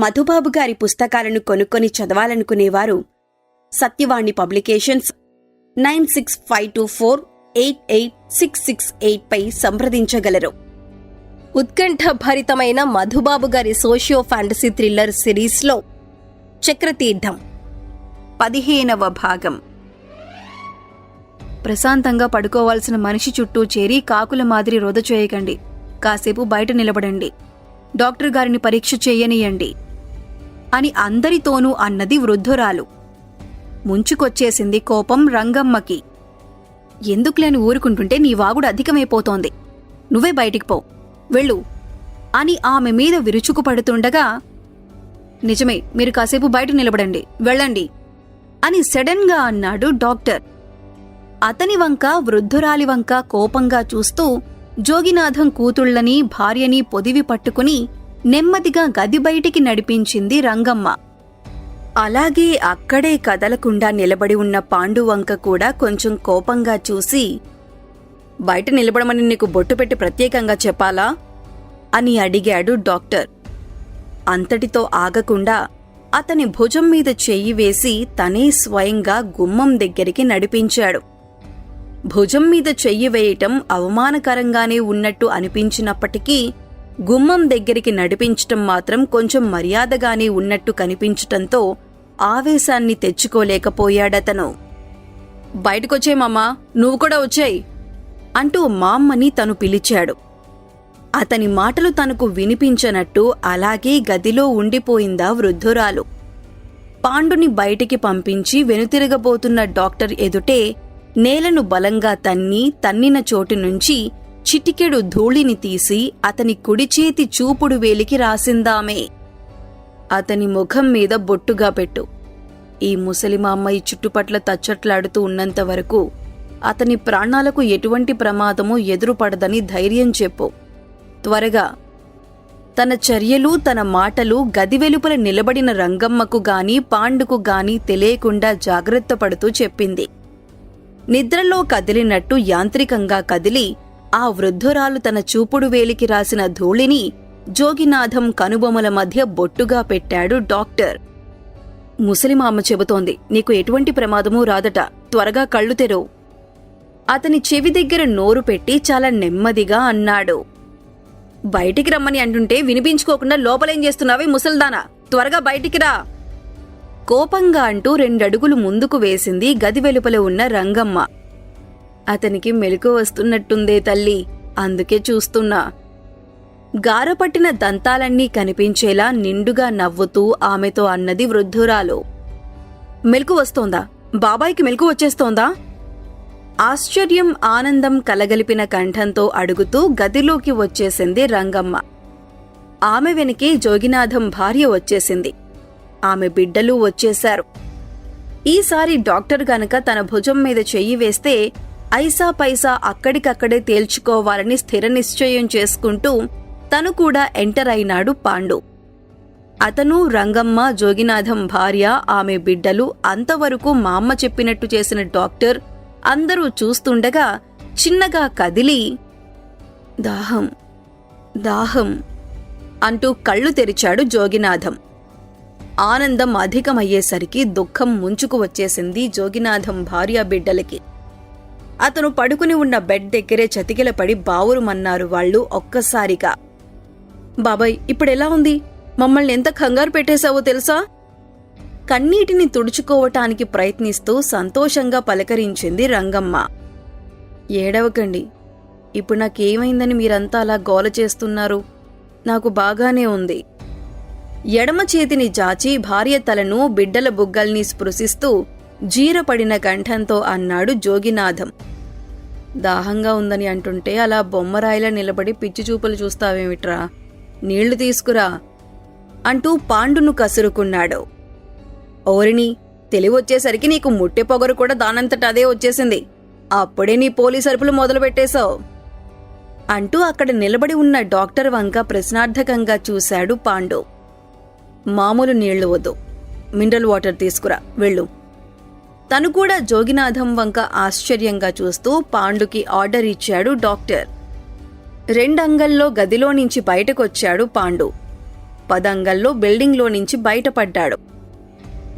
మధుబాబు గారి పుస్తకాలను కొనుక్కొని చదవాలనుకునేవారు. Satyavani publications nine six five two four eight eight six six eight పై సంప్రదించగలరు. ఉత్కంఠభరితమైన మధుబాబు గారి సోషియో ఫ్యాంటసీ థ్రిల్లర్ సిరీస్లో చక్రతీర్థం. పదిహేనవ భాగం. ప్రశాంతంగా పడుకోవాల్సిన మనిషి చుట్టూ చేరి కాకుల మాదిరి రొద చేయకండి కాసేపు బయట నిలబడండి. డాక్టర్ గారిని పరీక్ష చేయనీయండి. అని అందరితోనూ అన్నది వృద్ధురాలు. ముంచుకొచ్చేసింది కోపం రంగమ్మకి. ఎందుకులేని ఊరుకుంటుంటే నీ వాగుడు అధికమైపోతోంది. నువ్వే బయటికి పో. వెళ్ళు. అని ఆమె మీద విరుచుకుపడుతుండగా నిజమే మీరు కాసేపు బయట నిలబడండి. వెళ్ళండి. అని సడన్గా అన్నాడు డాక్టర్. అతని వంక వృద్ధురాలి వంక కోపంగా చూస్తూ జోగినాథం కూతుళ్ళని భార్యని పొదివి పట్టుకుని నెమ్మదిగా గది బయటికి నడిపించింది రంగమ్మ. అలాగే అక్కడే కదలకుండా నిలబడి ఉన్న పాండువంక కూడా కొంచెం కోపంగా చూసి బయట నిలబడమని నీకు బొట్టు పెట్టి ప్రత్యేకంగా చెప్పాలా? అని అడిగాడు డాక్టర్. అంతటితో ఆగకుండా అతని భుజం మీద చెయ్యి వేసి తనే స్వయంగా గుమ్మం దగ్గరికి నడిపించాడు. భుజం మీద చెయ్యి వేయటం అవమానకరంగానే ఉన్నట్టు అనిపించినప్పటికీ గుమ్మం దగ్గరికి నడిపించటం మాత్రం కొంచెం మర్యాదగానే ఉన్నట్టు కనిపించటంతో ఆవేశాన్ని తెచ్చుకోలేకపోయాడతను. బయటకొచ్చే మామా నువ్వు కూడా వచ్చాయి అంటూ మామ్మని తను పిలిచాడు. అతని మాటలు తనకు వినిపించనట్టు అలాగే గదిలో ఉండిపోయిందా వృద్ధురాలు. పాండుని బయటికి పంపించి వెనుతిరగబోతున్న డాక్టర్ ఎదుటే నేలను బలంగా తన్ని తన్నిన చోటు నుంచి చిటికెడు ధూళిని తీసి అతని కుడి చేతి చూపుడు వేలికి రాసిందామే. అతని ముఖం మీద బొట్టుగా పెట్టు. ఈ ముసలిమామ్మయి చుట్టుపట్ల తచ్చట్లాడుతూ ఉన్నంత వరకు అతని ప్రాణాలకు ఎటువంటి ప్రమాదము ఎదురుపడదని ధైర్యం చెప్పు. త్వరగా. తన చర్యలు తన మాటలు గది వెలుపల నిలబడిన రంగమ్మకు గాని పాండుకు గాని తెలియకుండా జాగ్రత్త పడుతూ చెప్పింది. నిద్రలో కదిలినట్టు యాంత్రికంగా కదిలి ఆ వృద్ధురాలు తన చూపుడు వేలికి రాసిన ధూళిని జోగినాథం కనుబొమల మధ్య బొట్టుగా పెట్టాడు డాక్టర్. ముసలిమామ చెబుతోంది నీకు ఎటువంటి ప్రమాదమూ రాదట త్వరగా కళ్ళు తెరవు. అతని చెవి దగ్గర నోరు పెట్టి చాలా నెమ్మదిగా అన్నాడు. బయటికి రమ్మని అంటుంటే వినిపించుకోకుండా లోపలేం చేస్తున్నావే ముసల్దానా త్వరగా బయటికి రా. కోపంగా అంటూ రెండడుగులు ముందుకు వేసింది గది వెలుపల ఉన్న రంగమ్మ. అతనికి మెలకు వస్తున్నట్టుందే తల్లి. అందుకే చూస్తున్నా. గారపట్టిన దంతాలన్నీ కనిపించేలా నిండుగా నవ్వుతూ ఆమెతో అన్నది వృద్ధురాలు. మెలకు వస్తోందా? బాబాయికి మెలకు వచ్చేస్తోందా? ఆశ్చర్యం ఆనందం కలగలిపిన కంఠంతో అడుగుతూ గదిలోకి వచ్చేసింది రంగమ్మ. ఆమె వెనకే జోగినాథం భార్య వచ్చేసింది. ఆమె బిడ్డలు వచ్చేశారు. ఈసారి డాక్టర్ గనక తన భుజం మీద చెయ్యి వేస్తే ఐసా పైసా అక్కడికక్కడే తేల్చుకోవాలని స్థిర నిశ్చయం చేసుకుంటూ తను కూడా ఎంటర్ అయినాడు పాండు. అతను రంగమ్మ జోగినాథం భార్య ఆమె బిడ్డలు అంతవరకు మా అమ్మ చెప్పినట్టు చేసిన డాక్టర్ అందరూ చూస్తుండగా చిన్నగా కదిలి దాహం దాహం అంటూ కళ్ళు తెరిచాడు జోగినాథం. ఆనందం అధికమయ్యేసరికి దుఃఖం ముంచుకు వచ్చేసింది జోగినాథం భార్య బిడ్డలకి. అతను పడుకుని ఉన్న బెడ్ దగ్గరే చతికిలపడి బావురుమన్నారు వాళ్ళు ఒక్కసారిగా. బాబాయ్ ఇప్పుడెలా ఉంది? మమ్మల్ని ఎంత కంగారు పెట్టేశావో తెలుసా? కన్నీటిని తుడుచుకోవటానికి ప్రయత్నిస్తూ సంతోషంగా పలకరించింది రంగమ్మ. ఏడవకండి. ఇప్పుడు నాకేమైందని మీరంతా అలా గోల చేస్తున్నారు. నాకు బాగానే ఉంది. ఎడమ చేతిని జాచి భార్య తలను బిడ్డల బుగ్గల్ని స్పృశిస్తూ జీరపడిన కంఠంతో అన్నాడు జోగినాథం. దాహంగా ఉందని అంటుంటే అలా బొమ్మరాయిలా నిలబడి పిచ్చి చూపులు చూస్తావేమిట్రా? నీళ్ళు తీసుకురా అంటూ పాండును కసురుకున్నాడు. ఓరిని తెలివొచ్చేసరికి నీకు ముట్టె పొగరు కూడా దానంతట అదే వచ్చేసింది. అప్పుడే నీ పోలీస్ అరుపులు మొదలుపెట్టేశావు అంటూ అక్కడ నిలబడి ఉన్న డాక్టర్ వంక ప్రశ్నార్థకంగా చూశాడు పాండు. మామూలు నీళ్ళు వద్దు. మినరల్ వాటర్ తీసుకురా. వెళ్ళు. తను కూడా జోగినాథం వంక ఆశ్చర్యంగా చూస్తూ పాండుకి ఆర్డర్ ఇచ్చాడు డాక్టర్. రెండంగల్లో గదిలో నుంచి బయటకొచ్చాడు పాండు. పదంగల్లో బిల్డింగ్లో నుంచి బయటపడ్డాడు.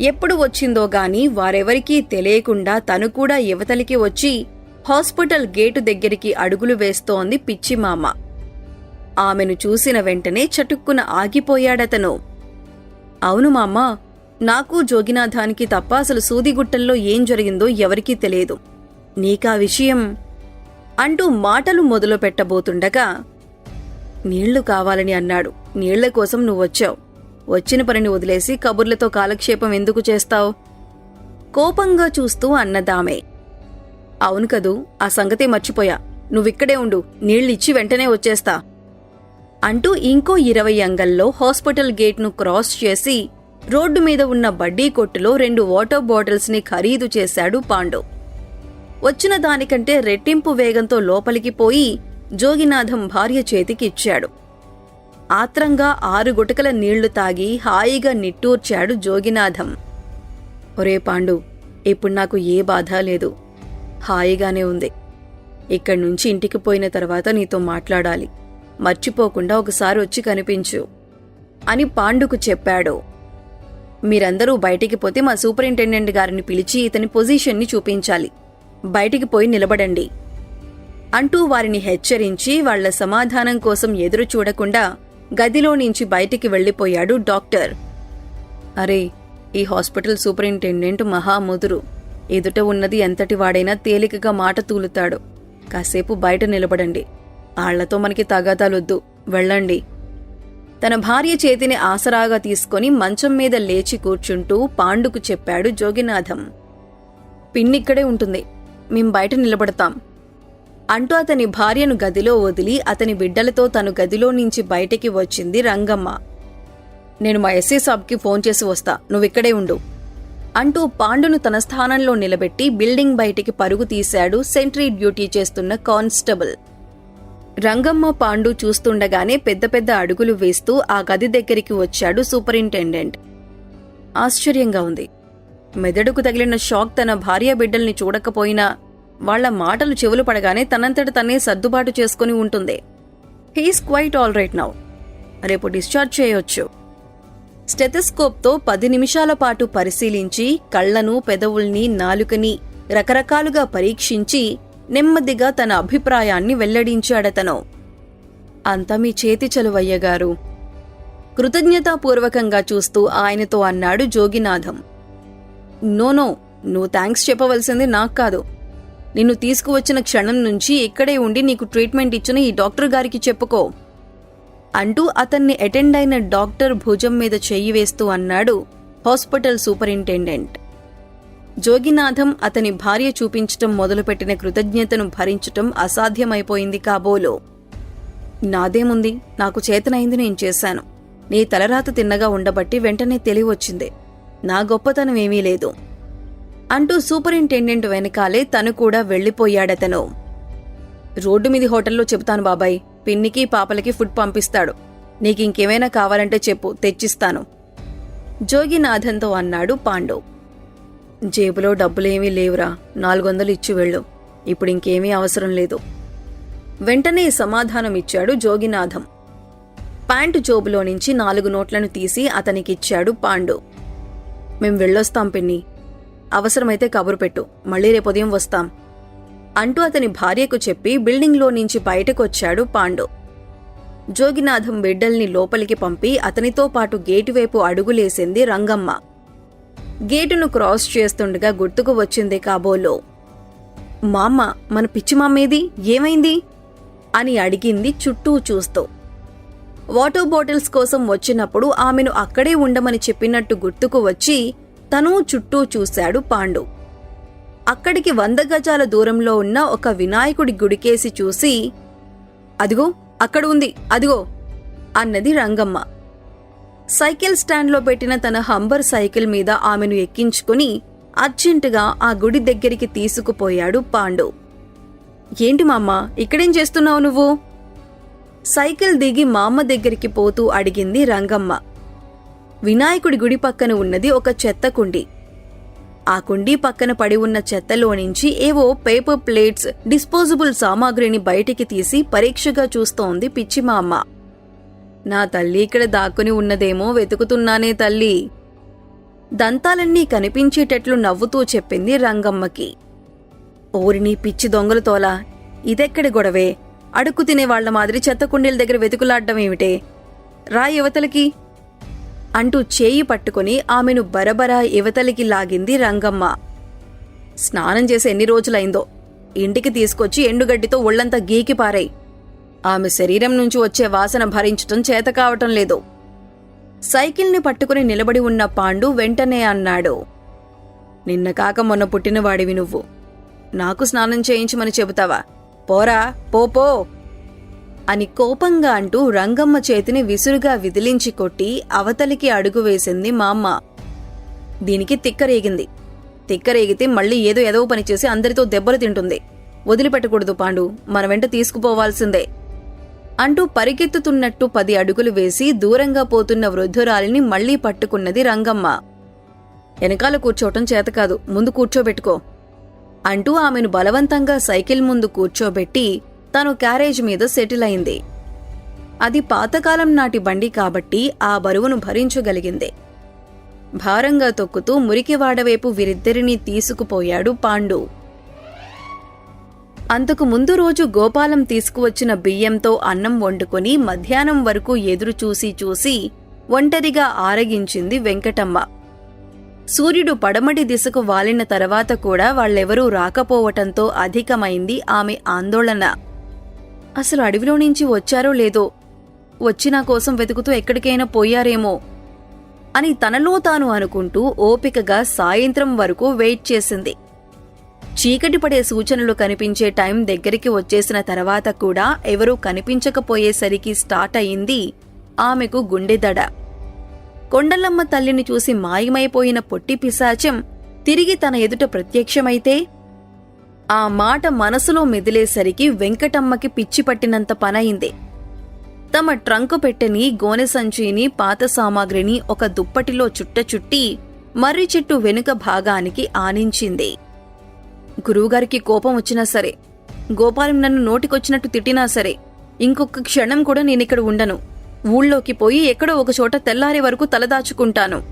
ఎప్పుడు వచ్చిందో గాని వారెవరికీ తెలియకుండా తను కూడా యువతలికి వచ్చి హాస్పిటల్ గేటు దగ్గరికి అడుగులు వేస్తోంది పిచ్చిమామ ఆమెను చూసిన వెంటనే చటుక్కున ఆగిపోయాడతను. అవును మామ నాకు జోగినాథానికి తప్ప అసలు సూదిగుట్టల్లో ఏం జరిగిందో ఎవరికీ తెలియదు. నీకా విషయం? అంటూ మాటలు మొదలు పెట్టబోతుండగా నీళ్ళు కావాలని అన్నాడు. నీళ్ళ కోసం నువ్వొచ్చావు. వచ్చిన పనిని వదిలేసి కబుర్లతో కాలక్షేపం ఎందుకు చేస్తావు? కోపంగా చూస్తూ అన్నదామే. అవును కదూ ఆ సంగతే మర్చిపోయా. నువ్విక్కడే ఉండు నీళ్ళిచ్చి వెంటనే వచ్చేస్తా. అంటూ ఇంకో ఇరవై అంగల్లో హాస్పిటల్ గేట్ను క్రాస్ చేసి రోడ్డు మీద ఉన్న బడ్డీ కొట్టులో రెండు వాటర్ బాటిల్స్ని ఖరీదు చేశాడు పాండు. వచ్చిన దానికంటే రెట్టింపు వేగంతో లోపలికి పోయి జోగినాథం భార్య చేతికి ఇచ్చాడు ఆత్రంగా ఆరు గుటకల నీళ్ళు తాగి హాయిగా నిట్టూర్చాడు జోగినాథం. ఒరే పాండు ఇప్పుడు నాకు ఏ బాధ లేదు. హాయిగానే ఉంది. ఇక్కడి నుంచి ఇంటికి పోయిన తర్వాత నీతో మాట్లాడాలి. మర్చిపోకుండా ఒకసారి వచ్చి కనిపించు అని పాండుకు చెప్పాడు. మీరందరూ బయటికి పోతే మా సూపరింటెండెంట్ గారిని పిలిచి ఇతని పొజిషన్ని చూపించాలి. బయటికి పోయి నిలబడండి. అంటూ వారిని హెచ్చరించి వాళ్ళ సమాధానం కోసం ఎదురు చూడకుండా గదిలో నుంచి బయటికి వెళ్ళిపోయాడు డాక్టర్. అరే ఈ హాస్పిటల్ సూపరింటెండెంట్ మహాముదురు ఎదుట ఉన్నది ఎంతటి వాడైనా తేలికగా మాట తూలుతాడు. కాసేపు బయట నిలబడండి. ఆళ్ళతో మనకి తగాదాలొద్దు. వెళ్ళండి. తన భార్య చేతిని ఆసరాగా తీసుకొని మంచం మీద లేచి కూర్చుంటూ పాండుకు చెప్పాడు జోగినాథం. పిన్నిక్కడే ఉంటుంది. మేం బయట నిలబడతాం. అంటూ అతని భార్యను గదిలో వదిలి అతని బిడ్డలతో తను గదిలో నుంచి బయటికి వచ్చింది రంగమ్మ. నేను మా ఎస్సీ సాబ్కి ఫోన్ చేసి వస్తా. నువ్విక్కడే ఉండు. అంటూ పాండును తన స్థానంలో నిలబెట్టి బిల్డింగ్ బయటికి పరుగు తీశాడు సెంట్రీ డ్యూటీ చేస్తున్న కానిస్టేబుల్. రంగమ్మ పాండు చూస్తుండగానే పెద్ద పెద్ద అడుగులు వేస్తూ ఆ గది దగ్గరికి వచ్చాడు సూపరింటెండెంట్. ఆశ్చర్యంగా ఉంది. మెదడుకు తగిలిన షాక్ తన భార్య బిడ్డల్ని చూడకపోయినా వాళ్ళ మాటలు చెవులు పడగానే తనంతట తనే సర్దుబాటు చేసుకుని ఉంటుంది. He's quite all right now. రేపు డిశ్చార్జ్ చేయొచ్చు. స్టెథెస్కోప్తో పది నిమిషాల పాటు పరిశీలించి కళ్ళను పెదవుల్ని నాలుకని రకరకాలుగా పరీక్షించి నెమ్మదిగా తన అభిప్రాయాన్ని వెల్లడించాడతను. అంతా మీ చేతి చలువయ్యగారు. కృతజ్ఞతాపూర్వకంగా చూస్తూ ఆయనతో అన్నాడు జోగినాథం. నోనో నువ్వు థ్యాంక్స్ చెప్పవలసింది నాకు కాదు. నిన్ను తీసుకువచ్చిన క్షణం నుంచి ఇక్కడే ఉండి నీకు ట్రీట్మెంట్ ఇచ్చిన ఈ డాక్టర్ గారికి చెప్పుకో. అంటూ అతన్ని అటెండ్ అయిన డాక్టర్ భుజం మీద చెయ్యి వేస్తూ అన్నాడు హాస్పిటల్ సూపరింటెండెంట్. జోగినాథం అతని భార్య చూపించటం మొదలుపెట్టిన కృతజ్ఞతను భరించటం అసాధ్యమైపోయింది కాబోలో. నాదేముంది? నాకు చేతనైంది నేను చేశాను. నీ తలరాత తిన్నగా ఉండబట్టి వెంటనే తెలివొచ్చింది. నా గొప్పతనం ఏమీ లేదు. అంటూ సూపరింటెండెంట్ వెనకాలే తను కూడా వెళ్ళిపోయాడతను రోడ్డు మీది హోటల్లో చెబుతాను బాబాయ్. పిన్నికి పాపలకి ఫుడ్ పంపిస్తాడు. నీకింకేమైనా కావాలంటే చెప్పు తెచ్చిస్తాను. జోగినాథంతో అన్నాడు పాండవ్ జేబులో డబ్బులేమీ లేవురా. నాలుగొందలు ఇచ్చి వెళ్ళు. ఇప్పుడు ఇంకేమీ అవసరం లేదు. వెంటనే సమాధానం ఇచ్చాడు జోగినాథం. ప్యాంటు జోబులో నుంచి నాలుగు నోట్లను తీసి అతనికిచ్చాడు పాండు. మేం వెళ్ళొస్తాం పిన్ని. అవసరమైతే కబురు పెట్టు. మళ్ళీ రేపు ఉదయం వస్తాం. అంటూ అతని భార్యకు చెప్పి బిల్డింగ్లో నుంచి బయటకొచ్చాడు పాండు. జోగినాథం బిడ్డల్ని లోపలికి పంపి అతనితో పాటు గేటు వైపు అడుగులేసింది రంగమ్మ. గేటును క్రాస్ చేస్తుండగా గుర్తుకు వచ్చింది కాబోలో. మామ మన పిచ్చి మామ్మేది ఏమైంది? అని అడిగింది చుట్టూ చూస్తూ. వాటర్ బాటిల్స్ కోసం వచ్చినప్పుడు ఆమెను అక్కడే ఉండమని చెప్పినట్టు గుర్తుకు వచ్చి తను చుట్టూ చూశాడు పాండు. అక్కడికి వంద గజాల దూరంలో ఉన్న ఒక వినాయకుడి గుడికేసి చూసి అదిగో అక్కడ ఉంది అదిగో అన్నది రంగమ్మ. సైకిల్ స్టాండ్లో పెట్టిన తన హంబర్ సైకిల్ మీద ఆమెను ఎక్కించుకుని అర్జెంటుగా ఆ గుడి దగ్గరికి తీసుకుపోయాడు పాండు. ఏంటి మామ్మ ఇక్కడేం చేస్తున్నావు నువ్వు? సైకిల్ దిగి మామ్మ దగ్గరికి పోతూ అడిగింది రంగమ్మ. వినాయకుడి గుడి పక్కన ఉన్నది ఒక చెత్త కుండి. ఆ కుండీ పక్కన పడి ఉన్న చెత్తలో నుంచి ఏవో పేపర్ ప్లేట్స్ డిస్పోజబుల్ సామాగ్రిని బయటికి తీసి పరీక్షగా చూస్తోంది పిచ్చి మా అమ్మ నా తల్లి ఇక్కడ దాక్కుని ఉన్నదేమో వెతుకుతున్నానే తల్లి. దంతాలన్నీ కనిపించేటట్లు నవ్వుతూ చెప్పింది రంగమ్మకి. ఓరిని పిచ్చి దొంగలతోలా ఇదెక్కడి గొడవే? అడుక్కు తినేవాళ్ళ మాదిరి చెత్త కుండీల దగ్గర వెతుకులాడ్డం ఏమిటే? రా యువతలకి. అంటూ చేయి పట్టుకుని ఆమెను బరబరా యువతలికి లాగింది రంగమ్మ. స్నానం చేసి ఎన్ని రోజులైందో. ఇంటికి తీసుకొచ్చి ఎండుగడ్డితో ఒళ్ళంతా గీకి పారాయి. ఆమె శరీరం నుంచి వచ్చే వాసన భరించటం చేత కావటం లేదు. సైకిల్ని పట్టుకుని నిలబడి ఉన్న పాండు వెంటనే అన్నాడు. నిన్న కాక మొన్న పుట్టినవాడివి నువ్వు. నాకు స్నానం చేయించమని చెబుతావా? పోరా పోపో అని కోపంగా అంటూ రంగమ్మ చేతిని విసురుగా విదిలించి కొట్టి అవతలికి అడుగు వేసింది మా అమ్మ దీనికి తిక్కరేగింది. తిక్కరేగితే మళ్ళీ ఏదో ఏదో పని చేసి అందరితో దెబ్బలు తింటుంది. వదిలిపెట్టకూడదు పాండు మన వెంట తీసుకుపోవాల్సిందే. అంటూ పరిగెత్తుతున్నట్టు పది అడుగులు వేసి దూరంగా పోతున్న వృద్ధురాలిని మళ్ళీ పట్టుకున్నది రంగమ్మ. వెనకాల కూర్చోవటం చేతకాదు ముందు కూర్చోబెట్టుకో అంటూ ఆమెను బలవంతంగా సైకిల్ ముందు కూర్చోబెట్టి తను క్యారేజ్ మీద సెటిల్ అయింది. అది పాతకాలం నాటి బండి కాబట్టి ఆ బరువును భరించగలిగింది. భారంగా తొక్కుతూ మురికివాడవైపు వీరిద్దరినీ తీసుకుపోయాడు పాండు. అంతకు ముందు రోజు గోపాలం తీసుకువచ్చిన బియ్యంతో అన్నం వండుకొని మధ్యాహ్నం వరకు ఎదురు చూసి చూసి ఒంటరిగా ఆరగించింది వెంకటమ్మ. సూర్యుడు పడమటి దిశకు వాలిన తర్వాత కూడా వాళ్ళెవరూ రాకపోవటంతో అధికమైంది ఆమె ఆందోళన. అసలు అడవిలో నుంచి వచ్చారో లేదో? వచ్చి నా కోసం వెతుకుతూ ఎక్కడికైనా పోయారేమో? అని తనలో తాను అనుకుంటూ ఓపికగా సాయంత్రం వరకు వెయిట్ చేసింది. చీకటి పడే సూచనలు కనిపించే టైం దగ్గరికి వచ్చేసిన తర్వాత కూడా ఎవరూ కనిపించకపోయేసరికి స్టార్ట్ అయింది ఆమెకు గుండెదడ కొండలమ్మ తల్లిని చూసి మాయమైపోయిన పొట్టి పిశాచం తిరిగి తన ఎదుట ప్రత్యక్షమైతే ఆ మాట మనసులో మెదిలేసరికి వెంకటమ్మకి పిచ్చి పట్టినంత పనయింది. తమ ట్రంకు పెట్టెని గోనె సంచిని పాత సామాగ్రిని ఒక దుప్పటిలో చుట్ట చుట్టి మర్రి చెట్టు వెనుక భాగానికి ఆనించింది. గురువుగారికి కోపం వచ్చినా సరే గోపాలం నన్ను నోటికొచ్చినట్టు తిట్టినా సరే ఇంకొక క్షణం కూడా నేనిక్కడ ఉండను. ఊళ్ళోకి పోయి ఎక్కడో ఒక చోట తెల్లారే వరకు తలదాచుకుంటాను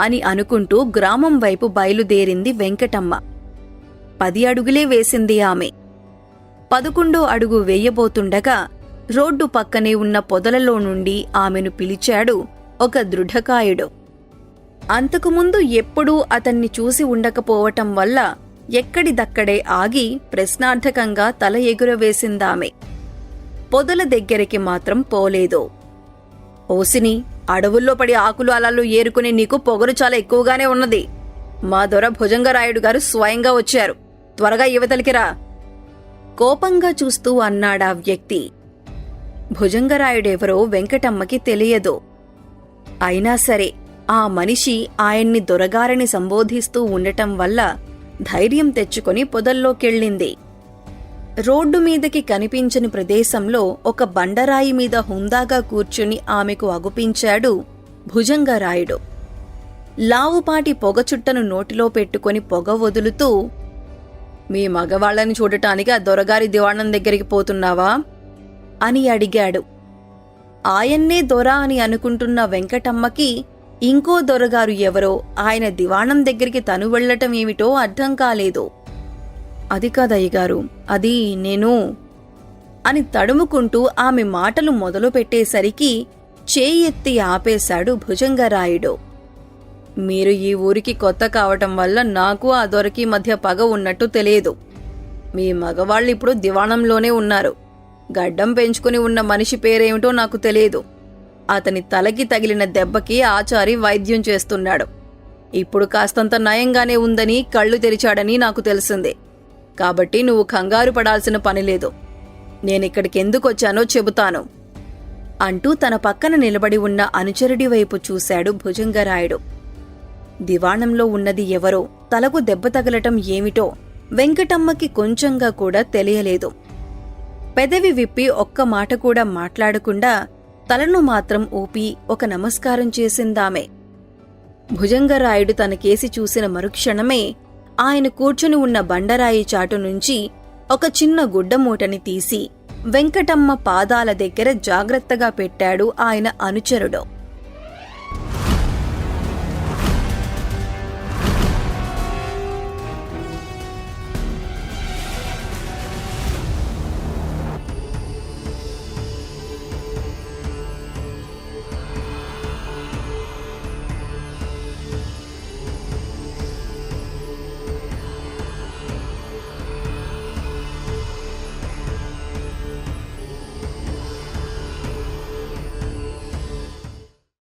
అని అనుకుంటూ గ్రామం వైపు బయలుదేరింది వెంకటమ్మ. పది అడుగులే వేసింది ఆమె. పదకొండో అడుగు వేయబోతుండగా రోడ్డు పక్కనే ఉన్న పొదలలో నుండి ఆమెను పిలిచాడు ఒక దృఢకాయుడు. అంతకుముందు ఎప్పుడూ అతన్ని చూసి ఉండకపోవటం వల్ల ఎక్కడిదక్కడే ఆగి ప్రశ్నార్థకంగా తల ఎగురవేసిందామె. పొదల దగ్గరికి మాత్రం పోలేదు. ఓసిని అడవుల్లో పడి ఆకులు అలలు ఏరుకునే నీకు పొగరు చాలా ఎక్కువగానే ఉన్నది. మా దొర భుజంగరాయుడు గారు స్వయంగా వచ్చారు. త్వరగా యువతలికి రా. కోపంగా చూస్తూ అన్నాడా వ్యక్తి. భుజంగరాయుడెవరో వెంకటమ్మకి తెలియదు. అయినా సరే ఆ మనిషి ఆయన్ని దొరగారని సంబోధిస్తూ ఉండటం వల్ల ధైర్యం తెచ్చుకొని పొదల్లోకెళ్ళింది. రోడ్డు మీదకి కనిపించని ప్రదేశంలో ఒక బండరాయి మీద హుందాగా కూర్చుని ఆమెకు అగుపించాడు భుజంగరాయుడు. లావుపాటి పొగచుట్టను నోటిలో పెట్టుకొని పొగ వదులుతూ మీ మగవాళ్ళని చూడటానికి ఆ దొరగారి దివాణం దగ్గరికి పోతున్నావా? అని అడిగాడు. ఆయన్నే దొర అని అనుకుంటున్న వెంకటమ్మకి ఇంకో దొరగారు ఎవరో ఆయన దివాణం దగ్గరికి తను వెళ్ళటం ఏమిటో అర్థం కాలేదు. అది కాదయ్యగారు అది నేను అని తడుముకుంటూ ఆమె మాటలు మొదలు పెట్టేసరికి చేయెత్తి ఆపేశాడు భుజంగరాయుడు. మీరు ఈ ఊరికి కొత్త కావటం వల్ల నాకు ఆ దొరకి మధ్య పగ ఉన్నట్టు తెలియదు. మీ మగవాళ్ళు ఇప్పుడు దివాణంలోనే ఉన్నారు. గడ్డం పెంచుకుని ఉన్న మనిషి పేరేమిటో నాకు తెలియదు. అతని తలకి తగిలిన దెబ్బకి ఆచారి వైద్యం చేస్తున్నాడు. ఇప్పుడు కాస్తంత నయంగానే ఉందని కళ్ళు తెరిచాడని నాకు తెలిసింది. కాబట్టి నువ్వు కంగారు పడాల్సిన పని లేదు. నేనిక్కడికి ఎందుకొచ్చానో చెబుతాను. అంటూ తన పక్కన నిలబడి ఉన్న అనుచరుడి వైపు చూశాడు భుజంగరాయుడు. దివాణంలో ఉన్నది ఎవరో తలకు దెబ్బ తగలటం ఏమిటో వెంకటమ్మకి కొంచెంగా కూడా తెలియలేదు. పెదవి విప్పి ఒక్క మాట కూడా మాట్లాడకుండా తలను మాత్రం ఊపి ఒక నమస్కారం చేసిందామె. భుజంగరాయుడు తన కేసి చూసిన మరుక్షణమే ఆయన కూర్చుని ఉన్న బండరాయి చాటు నుంచి ఒక చిన్న గుడ్డ మూటని తీసి వెంకటమ్మ పాదాల దగ్గర జాగ్రత్తగా పెట్టాడు ఆయన అనుచరుడు.